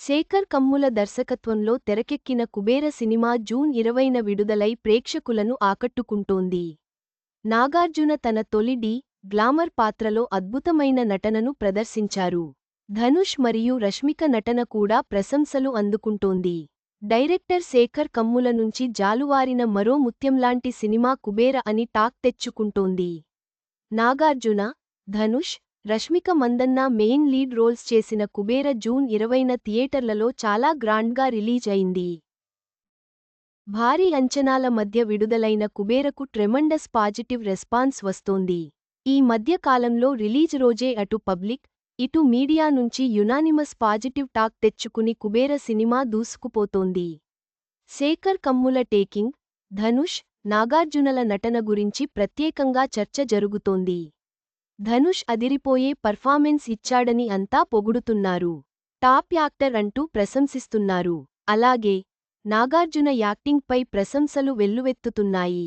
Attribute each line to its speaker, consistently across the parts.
Speaker 1: శేఖర్ కమ్ముల దర్శకత్వంలో తెరకెక్కిన Kubera cinema June ఇరవైన విడుదలై ప్రేక్షకులను ఆకట్టుకుంటోంది. నాగార్జున తన తొలిడి గ్లామర్ పాత్రలో అద్భుతమైన నటనను ప్రదర్శించారు. ధనుష్ మరియు రష్మిక నటన కూడా ప్రశంసలు అందుకుంటోంది. డైరెక్టర్ శేఖర్ కమ్ముల నుంచి జాలువారిన మరో ముత్యంలాంటి సినిమా కుబేర అని talk తెచ్చుకుంటోంది. Nagarjuna Dhanush Rashmika Mandanna main lead roles చేసిన కుబేర జూన్ ఇరవైన థియేటర్లలో చాలా గ్రాండ్గా రిలీజ్ అయింది. భారీ అంచనాల మధ్య విడుదలైన కుబేరకు ట్రెమండస్ పాజిటివ్ రెస్పాన్స్ వస్తోంది. ఈ మధ్య కాలంలో రిలీజ్ రోజే అటు పబ్లిక్ ఇటు మీడియా నుంచి యునానిమస్ పాజిటివ్ టాక్ తెచ్చుకుని కుబేర సినిమా దూసుకుపోతోంది. శేఖర్ కమ్ముల టేకింగ్ ధనుష్ నాగార్జునల నటన గురించి ప్రత్యేకంగా చర్చ జరుగుతోంది. ధనుష్ అదిరిపోయే పర్ఫార్మెన్స్ ఇచ్చాడని అంతా పొగుడుతున్నారు. టాప్ యాక్టర్ అంటూ ప్రశంసిస్తున్నారు. అలాగే నాగార్జున యాక్టింగ్పై ప్రశంసలు వెల్లువెత్తుతున్నాయి.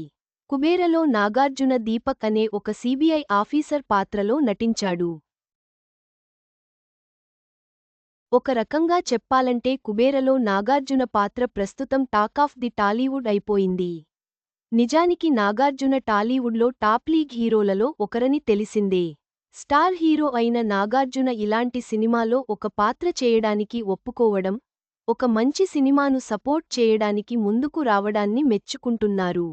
Speaker 1: కుబేరలో నాగార్జున దీపక్ అనే ఒక సీబీఐ ఆఫీసర్ పాత్రలో నటించాడు. ఒక రకంగా చెప్పాలంటే కుబేరలో నాగార్జున పాత్ర ప్రస్తుతం టాక్ ఆఫ్ ది టాలీవుడ్ అయిపోయింది. నిజానికి నాగార్జున టాలీవుడ్లో టాప్ లీగ్ హీరోలలో ఒకరని తెలిసిందే. స్టార్ హీరో అయిన నాగార్జున ఇలాంటి సినిమాలో ఒక పాత్ర చేయడానికి ఒప్పుకోవడం ఒక మంచి సినిమాను సపోర్ట్ చేయడానికి ముందుకు రావడాన్ని మెచ్చుకుంటున్నారు.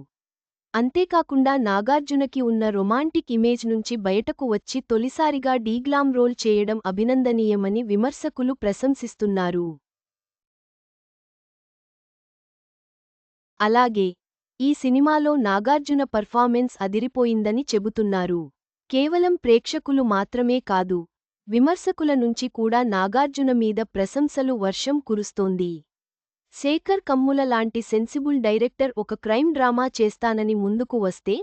Speaker 1: అంతేకాకుండా నాగార్జునకి ఉన్న రొమాంటిక్ ఇమేజ్ నుంచి బయటకు వచ్చి తొలిసారిగా డీగ్లామ్ రోల్ చేయడం అభినందనీయమని విమర్శకులు ప్రశంసిస్తున్నారు. అలాగే ఈ సినిమాలో నాగార్జున పర్ఫార్మెన్స్ అదిరిపోయిందని చెబుతున్నారు. కేవలం ప్రేక్షకులు మాత్రమే కాదు విమర్శకుల నుంచి కూడా నాగార్జున మీద ప్రశంసలు వర్షం కురుస్తోంది. శేఖర్ కమ్ముల లాంటి సెన్సిబుల్ డైరెక్టర్ ఒక క్రైమ్ డ్రామా చేస్తానని ముందుకు వస్తే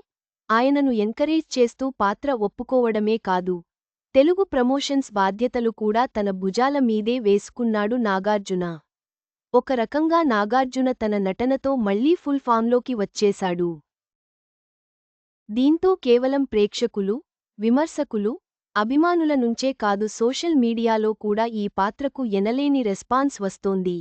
Speaker 1: ఆయనను ఎంకరేజ్ చేస్తూ పాత్ర ఒప్పుకోవడమే కాదు తెలుగు ప్రమోషన్స్ బాధ్యతలు కూడా తన భుజాల మీదే వేసుకున్నాడు నాగార్జున. ఒక రకంగా నాగార్జున తన నటనతో మళ్ళీ ఫుల్ ఫామ్లోకి వచ్చేశాడు. దీంతో కేవలం ప్రేక్షకులు విమర్శకులు అభిమానుల నుంచే కాదు సోషల్ మీడియాలో కూడా ఈ పాత్రకు ఎనలేని రెస్పాన్స్ వస్తోంది.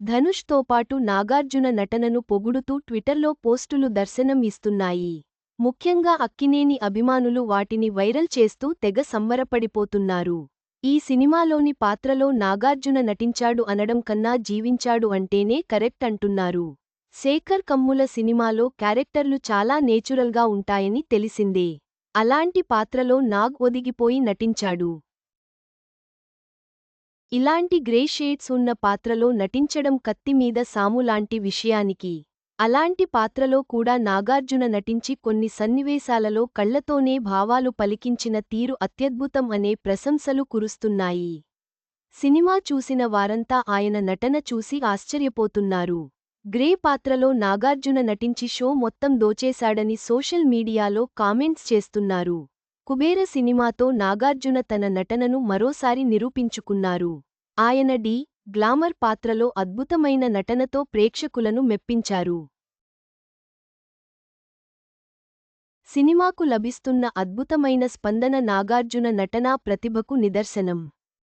Speaker 1: ధనుష్తో పాటు నాగార్జున నటనను పొగుడుతూ ట్విట్టర్లో పోస్టులు దర్శనం ఇస్తున్నాయి. ముఖ్యంగా అక్కినేని అభిమానులు వాటిని వైరల్ చేస్తూ తెగ సంబరపడిపోతున్నారు. ఈ సినిమాలోని పాత్రలో నాగార్జున నటించాడు అనడం కన్నా జీవించాడు అంటేనే కరెక్ట్ అంటున్నారు. శేఖర్ కమ్ముల సినిమాలో క్యారెక్టర్లు చాలా నేచురల్గా ఉంటాయని తెలిసిందే. అలాంటి పాత్రలో నాగ్ ఒదిగిపోయి నటించాడు. ఇలాంటి గ్రే షేడ్స్ ఉన్న పాత్రలో నటించడం కత్తిమీద సాములాంటి విషయానికి అలాంటి పాత్రలో కూడా నాగార్జున నటించి కొన్ని సన్నివేశాలలో కళ్ళతోనే భావాలు పలికించిన తీరు అత్యద్భుతం అనే ప్రశంసలు కురుస్తున్నాయి. సినిమా చూసిన వారంతా ఆయన నటన చూసి ఆశ్చర్యపోతున్నారు. గ్రే పాత్రలో నాగార్జున నటించి షో మొత్తం దోచేశాడని సోషల్ మీడియాలో కామెంట్స్ చేస్తున్నారు. కుబేర సినిమాతో నాగార్జున తన నటనను మరోసారి నిరూపించుకున్నారు. ఆయన డి. గ్లామర్ పాత్రలో అద్భుతమైన నటనతో ప్రేక్షకులను మెప్పించారు. సినిమాకు లభిస్తున్న అద్భుతమైన స్పందన నాగార్జున నటనా ప్రతిభకు నిదర్శనం.